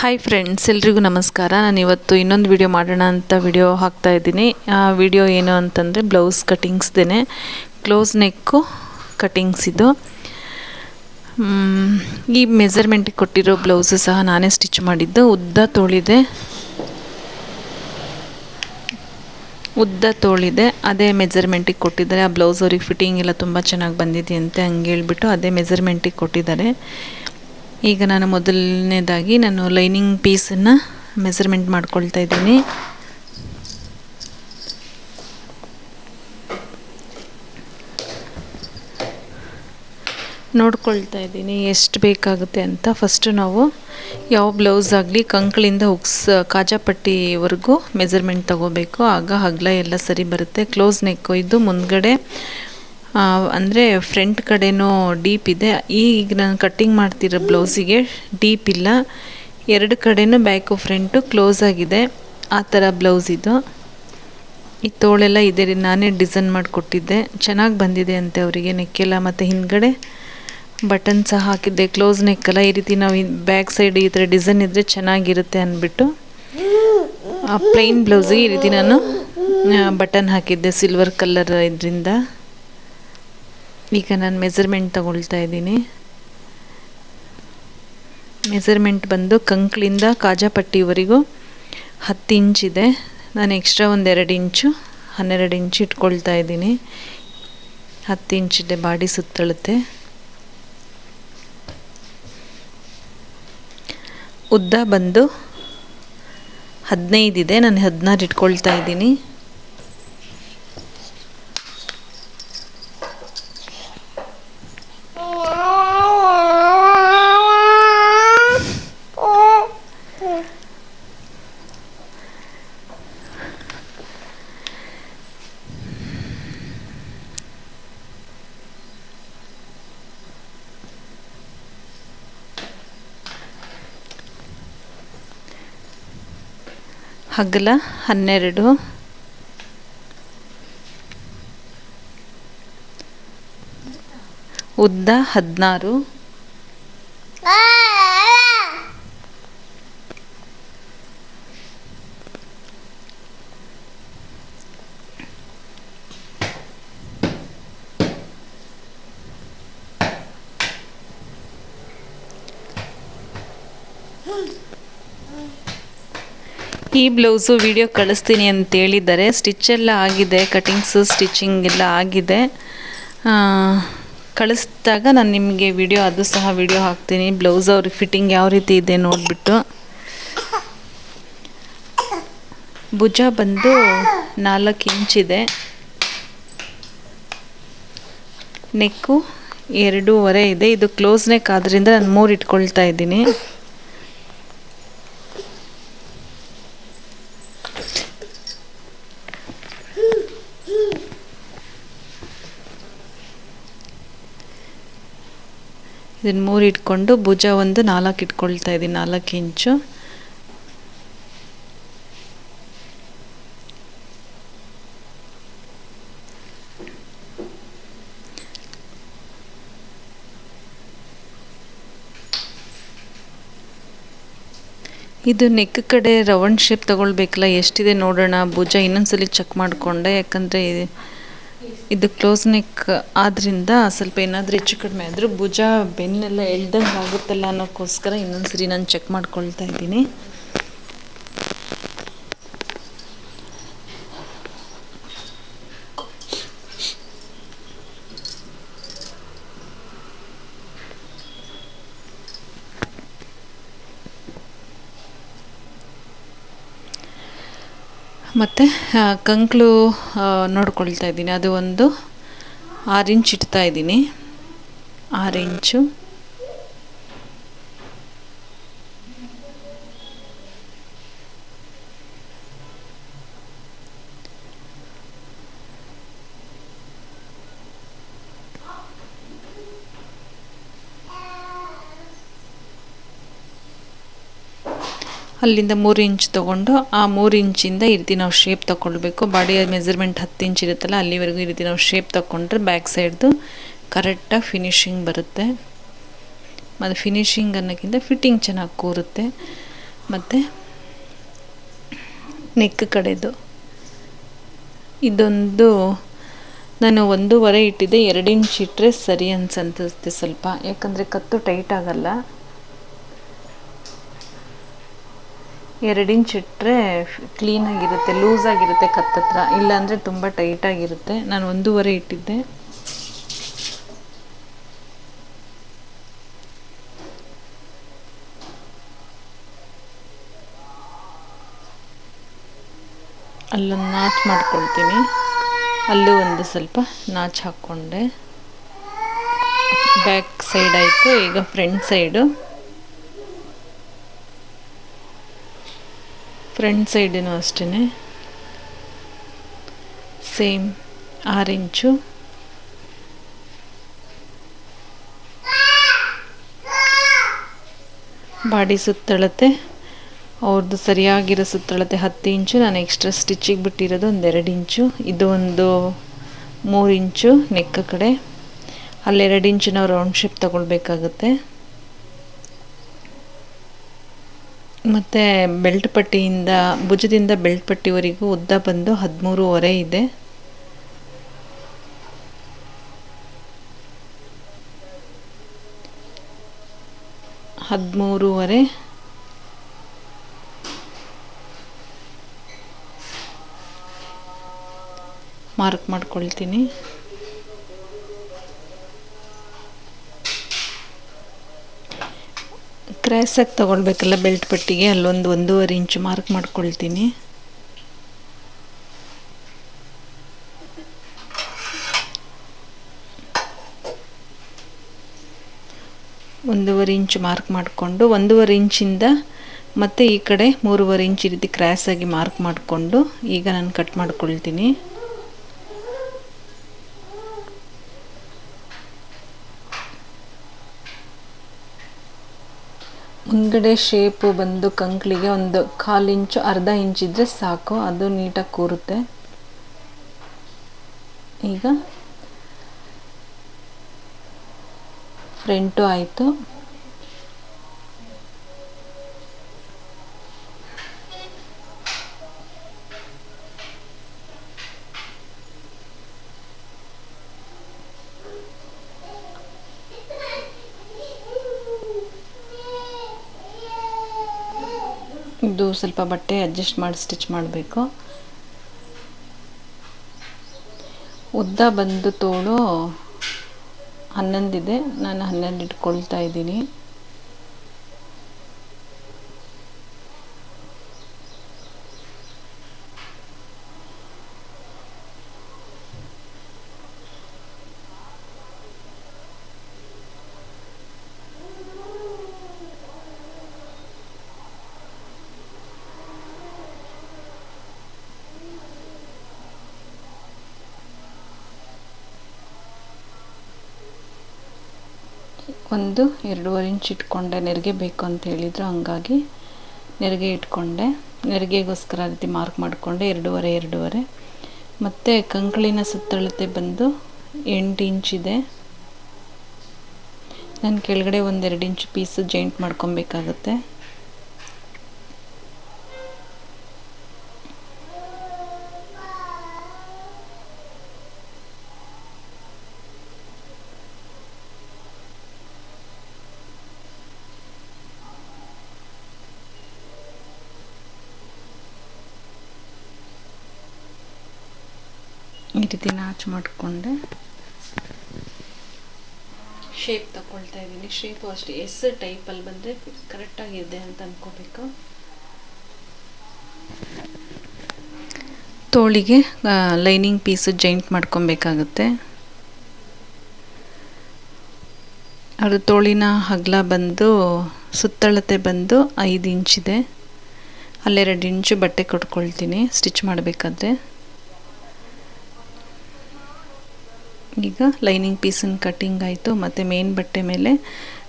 Hi friends ಎಲ್ರಿಗೂ ನಮಸ್ಕಾರ. ನಾನು ಇವತ್ತು ಇನ್ನೊಂದು ವಿಡಿಯೋ ಮಾಡೋಣ ಅಂತ ವಿಡಿಯೋ ಹಾಕ್ತಾ ಇದ್ದೀನಿ. ಆ ವಿಡಿಯೋ ಏನು ಅಂತಂದರೆ ಬ್ಲೌಸ್ ಕಟಿಂಗ್ಸ್ದೇ ಕ್ಲೋಸ್ ನೆಕ್ಕು ಕಟಿಂಗ್ಸ್ ಇದು. ಈ ಮೆಸರ್ಮೆಂಟಿಗೆ ಕೊಟ್ಟಿರೋ ಬ್ಲೌಸು ಸಹ ನಾನೇ ಸ್ಟಿಚ್ ಮಾಡಿದ್ದು. ಉದ್ದ ತೋಳಿದೆ. ಉದ್ದ ತೋಳಿದೆ. ಅದೇ ಮೆಜರ್ಮೆಂಟಿಗೆ ಕೊಟ್ಟಿದ್ದಾರೆ. ಆ ಬ್ಲೌಸ್ ಅವ್ರಿಗೆ ಫಿಟ್ಟಿಂಗ್ ಎಲ್ಲ ತುಂಬ ಚೆನ್ನಾಗಿ ಬಂದಿದೆಯಂತೆ ಹಂಗೆ ಹೇಳ್ಬಿಟ್ಟು ಅದೇ ಮೆಜರ್ಮೆಂಟಿಗೆ ಕೊಟ್ಟಿದ್ದಾರೆ. ಈಗ ನಾನು ಮೊದಲನೇದಾಗಿ ನಾನು ಲೈನಿಂಗ್ ಪೀಸನ್ನು ಮೆಸರ್ಮೆಂಟ್ ಮಾಡ್ಕೊಳ್ತಾ ಇದ್ದೀನಿ. ನೋಡ್ಕೊಳ್ತಾ ಇದ್ದೀನಿ ಎಷ್ಟು ಬೇಕಾಗುತ್ತೆ ಅಂತ. ಫಸ್ಟು ನಾವು ಯಾವ ಬ್ಲೌಸ್ ಆಗಲಿ ಕಂಕಳಿಂದ ಉಕ್ಸ್ ಕಾಜಾಪಟ್ಟಿವರೆಗೂ ಮೆಸರ್ಮೆಂಟ್ ತಗೋಬೇಕು. ಆಗ ಹಗ್ಲ ಎಲ್ಲ ಸರಿ ಬರುತ್ತೆ. ಕ್ಲೋಸ್ ನೆಕ್ಕು ಇದು ಮುಂದ್ಗಡೆ ಅಂದರೆ ಫ್ರಂಟ್ ಕಡೆನೂ ಡೀಪ್ ಇದೆ. ಈಗ ನಾನು ಕಟ್ಟಿಂಗ್ ಮಾಡ್ತಿರೋ ಬ್ಲೌಸಿಗೆ ಡೀಪ್ ಇಲ್ಲ. ಎರಡು ಕಡೆನೂ ಬ್ಯಾಕು ಫ್ರಂಟು ಕ್ಲೋಸ್ ಆಗಿದೆ. ಆ ಥರ ಬ್ಲೌಸ್ ಇದು. ಈ ತೋಳೆಲ್ಲ ಇದೆ ರೀ, ನಾನೇ ಡಿಸೈನ್ ಮಾಡಿಕೊಟ್ಟಿದ್ದೆ. ಚೆನ್ನಾಗಿ ಬಂದಿದೆ ಅಂತೆ ಅವರಿಗೆ ನೆಕ್ಕೆಲ್ಲ ಮತ್ತು ಹಿಂದ್ಗಡೆ ಬಟನ್ ಸಹ ಹಾಕಿದ್ದೆ. ಕ್ಲೋಸ್ ನೆಕ್ಕೆಲ್ಲ ಈ ರೀತಿ ನಾವು ಬ್ಯಾಕ್ ಸೈಡ್ ಈ ಥರ ಡಿಸೈನ್ ಇದ್ದರೆ ಚೆನ್ನಾಗಿರುತ್ತೆ ಅಂದ್ಬಿಟ್ಟು, ಆ ಪ್ಲೈನ್ ಬ್ಲೌಸಿಗೆ ಈ ರೀತಿ ನಾನು ಬಟನ್ ಹಾಕಿದ್ದೆ ಸಿಲ್ವರ್ ಕಲರ್ ಇದರಿಂದ. ಈಗ ನಾನು ಮೆಜರ್ಮೆಂಟ್ ತಗೊಳ್ತಾ ಇದ್ದೀನಿ. ಮೆಜರ್ಮೆಂಟ್ ಬಂದು ಕಂಕ್ಳಿಂದ ಕಾಜಾಪಟ್ಟಿವರೆಗೂ ಹತ್ತು ಇಂಚಿದೆ ನಾನು ಎಕ್ಸ್ಟ್ರಾ ಒಂದೆರಡು ಇಂಚು, ಹನ್ನೆರಡು ಇಂಚು ಇಟ್ಕೊಳ್ತಾ ಇದ್ದೀನಿ. ಹತ್ತು ಇಂಚಿದೆ ಬಾಡಿ ಸುತ್ತಳುತ್ತೆ. ಉದ್ದ ಬಂದು ಹದಿನೈದಿದೆ ನಾನು ಹದಿನಾರು ಇಟ್ಕೊಳ್ತಾ ಇದ್ದೀನಿ. ಹಗಲ ಹನ್ನೆರಡು. ಉದ್ದ ಹದಿನಾರು. ಈ ಬ್ಲೌಸು ವಿಡಿಯೋ ಕಳಿಸ್ತೀನಿ ಅಂತ ಹೇಳಿದ್ದಾರೆ. ಸ್ಟಿಚ್ ಎಲ್ಲ ಆಗಿದೆ ಕಟಿಂಗ್ಸು ಸ್ಟಿಚಿಂಗ್ ಎಲ್ಲ ಆಗಿದೆ. ಕಳಿಸ್ದಾಗ ನಾನು ನಿಮಗೆ ವಿಡಿಯೋ, ಅದು ಸಹ ವಿಡಿಯೋ ಹಾಕ್ತೀನಿ. ಬ್ಲೌಸ್ ಅವ್ರಿಗೆ ಫಿಟ್ಟಿಂಗ್ ಯಾವ ರೀತಿ ಇದೆ ನೋಡಿಬಿಟ್ಟು. ಭುಜ ಬಂದು ನಾಲ್ಕು ಇಂಚಿದೆ ನೆಕ್ಕು ಎರಡೂವರೆ ಇದೆ. ಇದು ಕ್ಲೋಸ್ ನೆಕ್ ಆದ್ದರಿಂದ ನಾನು ಮೂರು ಇಟ್ಕೊಳ್ತಾ ಇದ್ದೀನಿ. ಇದನ್ನು ಮೂರು ಇಟ್ಕೊಂಡು ಭುಜ ಒಂದು ನಾಲ್ಕು ಇಟ್ಕೊಳ್ತಾ ಇದ್ದೀನಿ ನಾಲ್ಕು ಇಂಚು. ಇದು ನೆಕ್ ಕಡೆ ರೌಂಡ್ ಶೇಪ್ ತಗೊಳ್ಬೇಕಲ್ಲ, ಎಷ್ಟಿದೆ ನೋಡೋಣ, ಭುಜ ಇನ್ನೊಂದ್ಸಲಿ ಚೆಕ್ ಮಾಡಿಕೊಂಡೆ, ಯಾಕಂದರೆ ಇದು ಕ್ಲೋಸ್ ನೆಕ್ ಆದ್ದರಿಂದ ಸ್ವಲ್ಪ ಏನಾದರೂ ಹೆಚ್ಚು ಕಡಿಮೆ ಆದರೂ ಭುಜ ಬೆನ್ನೆಲ್ಲ ಎಳ್ದಂಗೆ ಆಗುತ್ತಲ್ಲ ಅನ್ನೋಕ್ಕೋಸ್ಕರ ಇನ್ನೊಂದ್ಸರಿ ನಾನು ಚೆಕ್ ಮಾಡ್ಕೊಳ್ತಾ ಇದ್ದೀನಿ. ಮತ್ತು ಕಂಕ್ಳು ಆ, ನೋಡ್ಕೊಳ್ತಾ ಇದ್ದೀನಿ. ಅದು ಒಂದು ಆರು ಇಂಚ್ ಇಡ್ತಾ ಇದ್ದೀನಿ. ಆರು ಇಂಚು. ಅಲ್ಲಿಂದ ಮೂರು ಇಂಚ್ ತೊಗೊಂಡು ಆ ಮೂರು ಇಂಚಿಂದ ಈ ರೀತಿ ನಾವು ಶೇಪ್ ತಗೊಳ್ಬೇಕು ಬಾಡಿಯ ಮೆಜರ್ಮೆಂಟ್ ಹತ್ತು ಇಂಚ್ ಇರುತ್ತಲ್ಲ, ಅಲ್ಲಿವರೆಗೂ ಈ ರೀತಿ ನಾವು ಶೇಪ್ ತಗೊಂಡ್ರೆ ಬ್ಯಾಕ್ ಸೈಡ್ದು ಕರೆಕ್ಟಾಗಿ ಫಿನಿಶಿಂಗ್ ಬರುತ್ತೆ. ಮತ್ತು ಫಿನಿಶಿಂಗ್ ಅನ್ನೋಕ್ಕಿಂತ ಫಿಟ್ಟಿಂಗ್ ಚೆನ್ನಾಗಿ ಕೂರುತ್ತೆ. ಮತ್ತು ನೆಕ್ ಕಡೆದು. ಇದೊಂದು ನಾನು ಒಂದೂವರೆ ಇಟ್ಟಿದ್ದೆ, ಎರಡು ಇಂಚ್ ಇಟ್ಟರೆ ಸರಿ ಅನ್ಸನ್ಸುತ್ತೆ ಸ್ವಲ್ಪ. ಯಾಕಂದರೆ ಕತ್ತು ಟೈಟ್ ಆಗಲ್ಲ. ಎರಡು ಇಂಚ್ ಇಟ್ಟರೆ ಕ್ಲೀನಾಗಿರುತ್ತೆ ಲೂಸಾಗಿರುತ್ತೆ ಕತ್ತತ್ರ. ಇಲ್ಲಾಂದರೆ ತುಂಬ ಟೈಟಾಗಿರುತ್ತೆ ನಾನು ಒಂದೂವರೆ ಇಟ್ಟಿದ್ದೆ. ಅಲ್ಲೊಂದು ನಾಚ್ ಮಾಡ್ಕೊಳ್ತೀನಿ. ಅಲ್ಲೂ ಒಂದು ಸ್ವಲ್ಪ ನಾಚ್ ಹಾಕ್ಕೊಂಡೆ. ಬ್ಯಾಕ್ ಸೈಡ್ ಆಯಿತು, ಈಗ ಫ್ರಂಟ್ ಸೈಡು ಫ್ರಂಟ್ ಸೈಡಿನೂ ಅಷ್ಟೇ ಸೇಮ್ ಆರು ಇಂಚು. ಬಾಡಿ ಸುತ್ತಳತೆ ಅವ್ರದ್ದು ಸರಿಯಾಗಿರೋ ಸುತ್ತಳತೆ ಹತ್ತು ಇಂಚು, ನಾನು ಎಕ್ಸ್ಟ್ರಾ ಸ್ಟಿಚ್ಚಿಗೆ ಬಿಟ್ಟಿರೋದು ಒಂದು ಎರಡು ಇಂಚು. ಇದು ಒಂದು ಮೂರು ಇಂಚು ನೆಕ್ಕ ಕಡೆ. ಅಲ್ಲೆರಡು ಇಂಚು ನಾವು ರೌಂಡ್ ಶೇಪ್ ತಗೊಳ್ಬೇಕಾಗುತ್ತೆ. ಮತ್ತು ಬೆಲ್ಟ್ ಪಟ್ಟಿಯಿಂದ ಭುಜದಿಂದ ಬೆಲ್ಟ್ ಪಟ್ಟಿವರೆಗೂ ಉದ್ದ ಬಂದು ಹದಿಮೂರುವರೆ ಇದೆ. ಹದಿಮೂರುವರೆ. ಮಾರ್ಕ್ ಮಾಡ್ಕೊಳ್ತೀನಿ. ಕ್ರ್ಯಾಸಾಗಿ ತೊಗೊಳ್ಬೇಕಲ್ಲ ಬೆಲ್ಟ್ ಪಟ್ಟಿಗೆ, ಅಲ್ಲೊಂದು ಒಂದೂವರೆ ಇಂಚು ಮಾರ್ಕ್ ಮಾಡ್ಕೊಳ್ತೀನಿ. ಒಂದೂವರೆ ಇಂಚ್ ಮಾರ್ಕ್ ಮಾಡಿಕೊಂಡು, ಒಂದೂವರೆ ಇಂಚಿಂದ ಮತ್ತು ಈ ಕಡೆ ಮೂರುವರೆ ಇಂಚ್ ಈ ರೀತಿ ಕ್ರ್ಯಾಸಾಗಿ ಮಾರ್ಕ್ ಮಾಡಿಕೊಂಡು ಈಗ ನಾನು ಕಟ್ ಮಾಡ್ಕೊಳ್ತೀನಿ. ಮುಂದ್ಗಡೆ ಶೇಪು ಬಂದು ಕಂಕ್ಳಿಗೆ ಒಂದು ಕಾಲು ಇಂಚು ಅರ್ಧ ಇಂಚ್ ಇದ್ದರೆ ಸಾಕು. ಅದು ನೀಟಾಗಿ ಕೂರುತ್ತೆ. ಈಗ ಫ್ರಂಟು ಆಯಿತು. ಇದು ಸ್ವಲ್ಪ ಬಟ್ಟೆ ಅಡ್ಜಸ್ಟ್ ಮಾಡಿ ಸ್ಟಿಚ್ ಮಾಡಬೇಕು. ಉದ್ದ ಬಂದು ತೋಳು ಹನ್ನೊಂದಿದೆ. ನಾನು ಹನ್ನೊಂದು ಇಟ್ಕೊಳ್ತಾ ಇದ್ದೀನಿ. ಒಂದು ಎರಡೂವರೆ ಇಂಚ್ ಇಟ್ಕೊಂಡೆ. ನೆರಿಗೆ ಬೇಕು ಅಂತ ಹೇಳಿದರು. ಹಂಗಾಗಿ ನೆರಿಗೆ ಇಟ್ಕೊಂಡೆ. ನೆರಿಗೆಗೋಸ್ಕರ ರೀತಿ ಮಾರ್ಕ್ ಮಾಡಿಕೊಂಡೆ. ಎರಡೂವರೆ ಎರಡೂವರೆ. ಮತ್ತು ಕಂಕಳಿನ ಸುತ್ತಳತೆ ಬಂದು ಎಂಟು ಇಂಚಿದೆ ನಾನು ಕೆಳಗಡೆ ಒಂದೆರಡು ಇಂಚ್ ಪೀಸು ಜಾಯಿಂಟ್ ಮಾಡ್ಕೊಬೇಕಾಗುತ್ತೆ. ಈ ರೀತಿ ನಾಚ್ ಮಾಡಿಕೊಂಡೆ. ಶೇಪ್ ತಗೊಳ್ತಾ ಇದ್ದೀನಿ. ಶೇಪು ಅಷ್ಟೇ. ಎಸ್ ಟೈಪಲ್ಲಿ ಬಂದರೆ ಕರೆಕ್ಟಾಗಿದೆ ಅಂತ ಅಂದ್ಕೋಬೇಕು ತೋಳಿಗೆ ಲೈನಿಂಗ್ ಪೀಸ್ ಜಾಯಿಂಟ್ ಮಾಡ್ಕೊಬೇಕಾಗುತ್ತೆ. ಅದು ತೋಳಿನ ಹಗ್ಲ ಬಂದು ಸುತ್ತಳತೆ ಬಂದು ಐದು ಇಂಚಿದೆ. ಅಲ್ಲೆರಡು ಇಂಚು ಬಟ್ಟೆ ಕೊಟ್ಕೊಳ್ತೀನಿ. ಸ್ಟಿಚ್ ಮಾಡಬೇಕಾದ್ರೆ. ಈಗ ಲೈನಿಂಗ್ ಪೀಸನ್ನ ಕಟ್ಟಿಂಗ್ ಆಯಿತು, ಮತ್ತು ಮೇನ್ ಬಟ್ಟೆ ಮೇಲೆ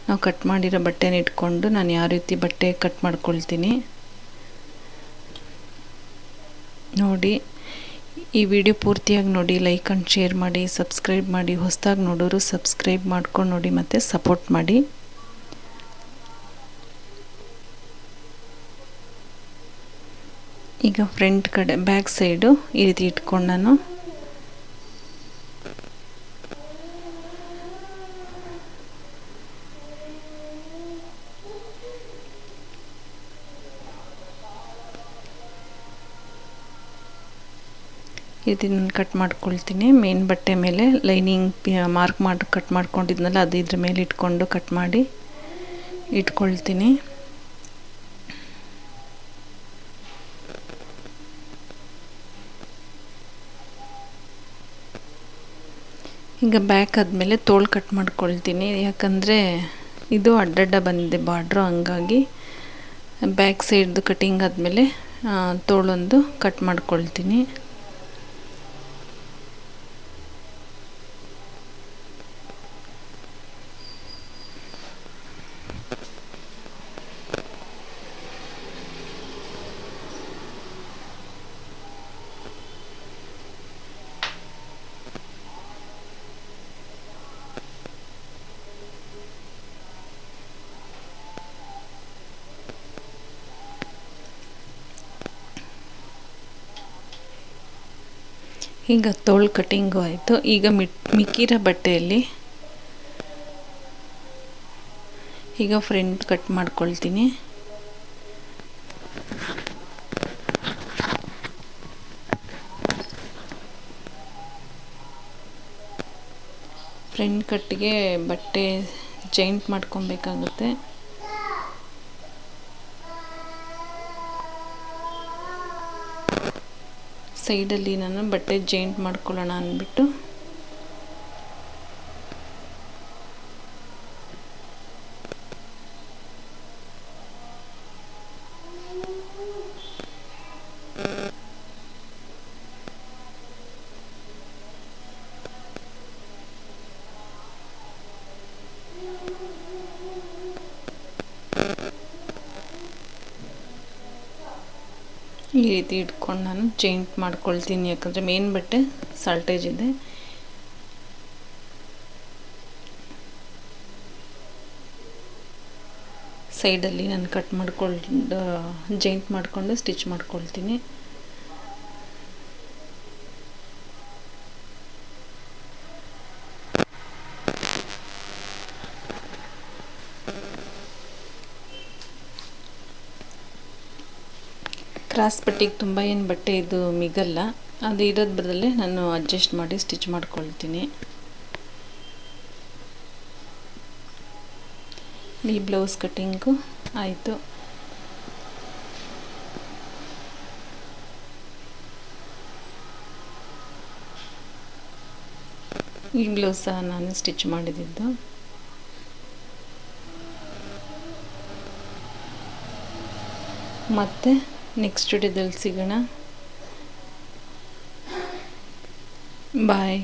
ನಾವು ಕಟ್ ಮಾಡಿರೋ ಬಟ್ಟೆನ ಇಟ್ಕೊಂಡು ನಾನು ಯಾವ ರೀತಿ ಬಟ್ಟೆ ಕಟ್ ಮಾಡ್ಕೊಳ್ತೀನಿ. ನೋಡಿ, ಈ ವಿಡಿಯೋ ಪೂರ್ತಿಯಾಗಿ ನೋಡಿ, ಲೈಕ್ ಆ್ಯಂಡ್ ಶೇರ್ ಮಾಡಿ, ಸಬ್ಸ್ಕ್ರೈಬ್ ಮಾಡಿ, ಹೊಸದಾಗಿ ನೋಡೋರು ಸಬ್ಸ್ಕ್ರೈಬ್ ಮಾಡ್ಕೊಂಡು ನೋಡಿ, ಮತ್ತು ಸಪೋರ್ಟ್ ಮಾಡಿ. ಈಗ ಫ್ರಂಟ್ ಕಡೆ, ಬ್ಯಾಕ್ ಸೈಡು ಈ ರೀತಿ ಇಟ್ಕೊಂಡು ನಾನು ಈ ರೀತಿ ನಾನು ಕಟ್ ಮಾಡ್ಕೊಳ್ತೀನಿ. ಮೇನ್ ಬಟ್ಟೆ ಮೇಲೆ ಲೈನಿಂಗ್ ಮಾರ್ಕ್ ಮಾಡಿ ಕಟ್ ಮಾಡ್ಕೊಂಡಿದ್ನಲ್ಲ, ಅದು ಇದ್ರ ಮೇಲೆ ಇಟ್ಕೊಂಡು ಕಟ್ ಮಾಡಿ ಇಟ್ಕೊಳ್ತೀನಿ. ಈಗ ಬ್ಯಾಕ್ ಆದಮೇಲೆ ತೋಳು ಕಟ್ ಮಾಡ್ಕೊಳ್ತೀನಿ. ಯಾಕಂದರೆ ಇದು ಅಡ್ಡಡ್ಡ ಬಂದಿದೆ ಬಾರ್ಡ್ರು, ಹಂಗಾಗಿ ಬ್ಯಾಕ್ ಸೈಡ್ದು ಕಟಿಂಗ್ ಆದಮೇಲೆ ತೋಳೊಂದು ಕಟ್ ಮಾಡ್ಕೊಳ್ತೀನಿ. ಈಗ ತೋಳು ಕಟಿಂಗು ಆಯಿತು. ಈಗ ಮಿಟ್, ಮಿಕ್ಕಿರೋ ಬಟ್ಟೆಯಲ್ಲಿ ಈಗ ಫ್ರಂಟ್ ಕಟ್ ಮಾಡ್ಕೊಳ್ತೀನಿ. ಫ್ರಂಟ್ ಕಟ್ಗೆ ಬಟ್ಟೆ ಜೈಂಟ್ ಮಾಡ್ಕೊಬೇಕಾಗುತ್ತೆ. ಸೈಡಲ್ಲಿ ನಾನು ಬಟ್ಟೆ ಜೈಂಟ್ ಮಾಡ್ಕೊಳ್ಳೋಣ ಅಂದ್ಬಿಟ್ಟು ಈ ರೀತಿ ಇಟ್ಕೊಂಡು ನಾನು ಜೈಂಟ್ ಮಾಡ್ಕೊಳ್ತೀನಿ, ಯಾಕಂದರೆ ಮೇನ್ ಬಟ್ಟೆ ಸಾಲ್ಟೇಜ್ ಇದೆ. ಸೈಡಲ್ಲಿ ನಾನು ಕಟ್ ಮಾಡ್ಕೊಂಡು ಜೈಂಟ್ ಮಾಡಿಕೊಂಡು ಸ್ಟಿಚ್ ಮಾಡ್ಕೊಳ್ತೀನಿ. ಕ್ರಾಸ್ ಪಟ್ಟಿಗೆ ತುಂಬ ಏನು ಬಟ್ಟೆ ಇದು ಮಿಗಲ್ಲ. ಅದು ಇರೋದು ಬದಲೇ ನಾನು ಅಡ್ಜಸ್ಟ್ ಮಾಡಿ ಸ್ಟಿಚ್ ಮಾಡ್ಕೊಳ್ತೀನಿ. ಈ ಬ್ಲೌಸ್ ಕಟ್ಟಿಂಗು ಆಯಿತು. ಈ ಬ್ಲೌಸ್ ಸಹ ನಾನು ಸ್ಟಿಚ್ ಮಾಡಿದ್ದು ಮತ್ತು ನೆಕ್ಸ್ಟ್ ವಿಡಿಯೋದಲ್ಲಿ ಸಿಗೋಣ. ಬಾಯ್